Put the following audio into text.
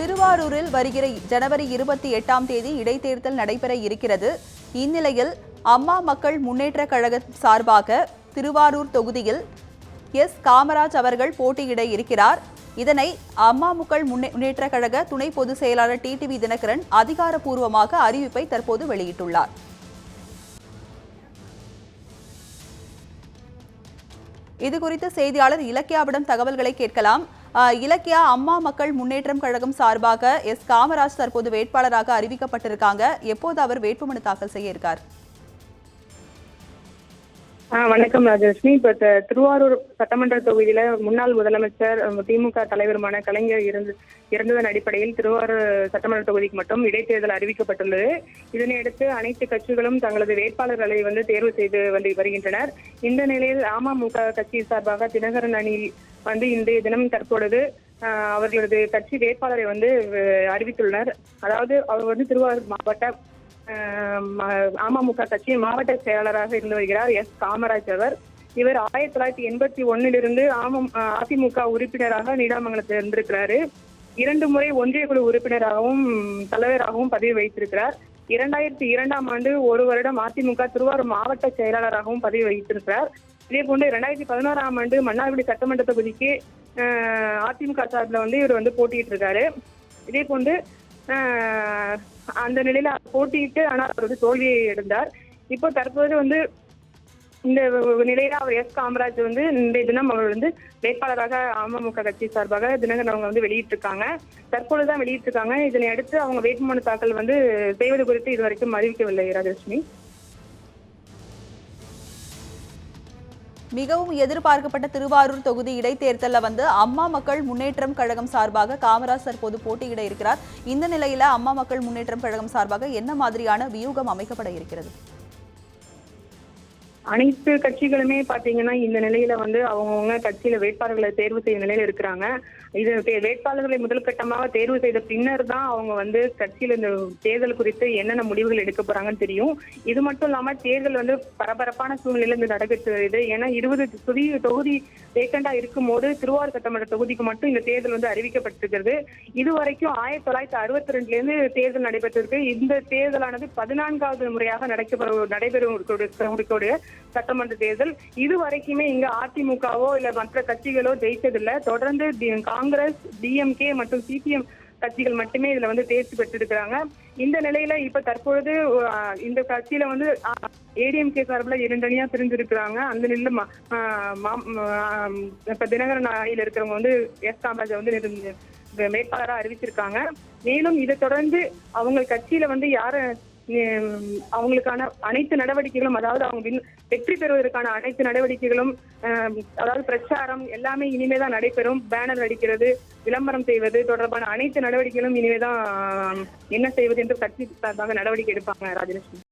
திருவாரூரில் வருகிற ஜனவரி இருபத்தி எட்டாம் தேதி இடைத்தேர்தல் நடைபெற இருக்கிறது. இந்நிலையில் அம்மா மக்கள் முன்னேற்ற கழக சார்பாக திருவாரூர் தொகுதியில் எஸ். காமராஜ் அவர்கள் போட்டியிட இருக்கிறார். இதனை அம்மா மக்கள் முன்னே- கழக துணை பொதுச் செயலாளர் டிடிவி தினகரன் அதிகாரப்பூர்வமாக அறிவிப்பை தற்போது வெளியிட்டுள்ளார். இதுகுறித்து செய்தியாளர் இலக்கியாவிடம் தகவல்களை கேட்கலாம். இலக்கியா அம்மா மக்கள் முன்னேற்றம் கழகம் சார்பாக எஸ் காமராஜ் தற்போது வேட்பாளராக அறிவிக்கப்பட்டிருக்காங்க. எப்போது அவர் வேட்புமனு தாக்கல் செய்ய இருக்கார்? ஆ வணக்கம் ராஜலட்சுமி. இப்போ திருவாரூர் சட்டமன்ற தொகுதியில முன்னாள் முதலமைச்சர் திமுக தலைவருமான கலைஞர் இறந்து இறந்ததன் அடிப்படையில் திருவாரூர் சட்டமன்ற தொகுதிக்கு மட்டும் இடைத்தேர்தல் அறிவிக்கப்பட்டுள்ளது. இதனையடுத்து அனைத்து கட்சிகளும் தங்களது வேட்பாளர்களை வந்து தேர்வு செய்து வந்து வருகின்றனர். இந்த நிலையில் அமமுக கட்சி சார்பாக தினகரன் அணியில் வந்து இன்றைய தினம் தற்பொழுது ஆஹ், அவர்களது கட்சி வேட்பாளரை வந்து அறிவித்துள்ளனர். அதாவது அவர் வந்து திருவாரூர் மாவட்ட அமமுக கட்சியின் மாவட்ட செயலாளராக இருந்து வருகிறார் எஸ் காமராஜ் அவர். இவர் ஆயிரத்தி தொள்ளாயிரத்தி எண்பத்தி ஒன்னிலிருந்து ஆமம் அதிமுக உறுப்பினராக நீடாமங்கலத்தில் இருந்திருக்கிறாரு. இரண்டு முறை ஒன்றிய குழு உறுப்பினராகவும் தலைவராகவும் பதவி வைத்திருக்கிறார் இரண்டாயிரத்தி இரண்டாம் ஆண்டு ஒரு வருடம் அதிமுக திருவாரூர் மாவட்ட செயலாளராகவும் பதவி வகித்திருக்கிறார். இதே போன்று இரண்டாயிரத்தி பதினோராம் ஆண்டு மன்னார்குடி சட்டமன்ற தொகுதிக்கு ஆஹ் அதிமுக சார்பில் வந்து இவர் வந்து போட்டியிட்டு இருக்காரு இதே போன்று அந்த நிலையில அவர் போட்டியிட்டு ஆனால் அவர் வந்து தோல்வியை எடுந்தார் இப்போ தற்போது வந்து இந்த நிலையில அவர் எஸ் காமராஜ் வந்து இந்த தினம் அவர் வந்து வேட்பாளராக அமமுக கட்சி சார்பாக தினகரன் அவங்க வந்து வெளியிட்டிருக்காங்க. தற்பொழுதுதான் வெளியிட்டிருக்காங்க. இதனை அடுத்து அவங்க வேட்புமனு தாக்கல் வந்து செய்வது குறித்து இதுவரைக்கும் அறிவிக்கவில்லை ராஜலட்சுமி. மிகவும் எதிர்பார்க்கப்பட்ட திருவாரூர் தொகுதி இடைத்தேர்தலில் வந்து அம்மா மக்கள் முன்னேற்றம் கழகம் சார்பாக காமராஜ் தற்போது போட்டியிட இருக்கிறார். இந்த நிலையில அம்மா மக்கள் முன்னேற்றம் கழகம் சார்பாக என்ன மாதிரியான வியூகம் அமைக்கப்பட இருக்கிறது? அனைத்து கட்சிகளுமே பாத்தீங்கன்னா இந்த நிலையில வந்து அவங்கவுங்க கட்சியில வேட்பாளர்களை தேர்வு செய்யும் நிலையில இருக்கிறாங்க. இது தே- வேட்பாளர்களை முதல் கட்டமாக தேர்வு செய்த பின்னர் தான் அவங்க வந்து கட்சியில இந்த தேர்தல் குறித்து என்னென்ன முடிவுகள் எடுக்க போறாங்கன்னு தெரியும். இது மட்டும் இல்லாம தேர்தல் வந்து பரபரப்பான சூழ்நிலையில இருந்து நடைபெற்று வருது ஏன்னா இருபது தொகுதி தொகுதி வேக்கண்டா இருக்கும் போது திருவாரூர் சட்டமன்ற தொகுதிக்கு மட்டும் இந்த தேர்தல் வந்து அறிவிக்கப்பட்டிருக்கிறது. இது வரைக்கும் ஆயிரத்தி தொள்ளாயிரத்தி அறுபத்தி ரெண்டுல இருந்து தேர்தல் நடைபெற்றிருக்கு. இந்த தேர்தலானது பதினான்காவது முறையாக நடைபெற நடைபெறும் சட்டமன்ற தேர்தல் இது வரைக்குமே இங்க அதிமுகவோ இல்ல மற்ற கட்சிகளோ ஜெயிச்சதில்ல தொடர்ந்து காங்கிரஸ் டிஎம்கே மற்றும் சிபிஎம் கட்சிகள் மட்டுமே இதுல வந்து தேர்ச்சி பெற்றிருக்கிறாங்க. இந்த நிலையில இப்ப தற்பொழுது இந்த கட்சியில வந்து ஏடிஎம்கே சார்பில் இரண்டணியா பிரிஞ்சிருக்கிறாங்க அந்த நிலையில இப்ப தினகரன் அணியில் இருக்கிறவங்க வந்து எஸ் காமராஜ் வந்து வேட்பாளராக அறிவிச்சிருக்காங்க. மேலும் இதை தொடர்ந்து அவங்க கட்சியில வந்து யாரு அவங்களுக்கான அனைத்து நடவடிக்கைகளும் அதாவது அவங்க வெற்றி பெறுவதற்கான அனைத்து நடவடிக்கைகளும் அதாவது பிரச்சாரம் எல்லாமே இனிமே தான் நடைபெறும். பேனர் அடிக்கிறது விளம்பரம் செய்வது தொடர்பான அனைத்து நடவடிக்கைகளும் இனிமே தான் என்ன செய்வது என்று கட்சி சார்பாக நடவடிக்கை எடுப்பாங்க ராஜலட்சுமி.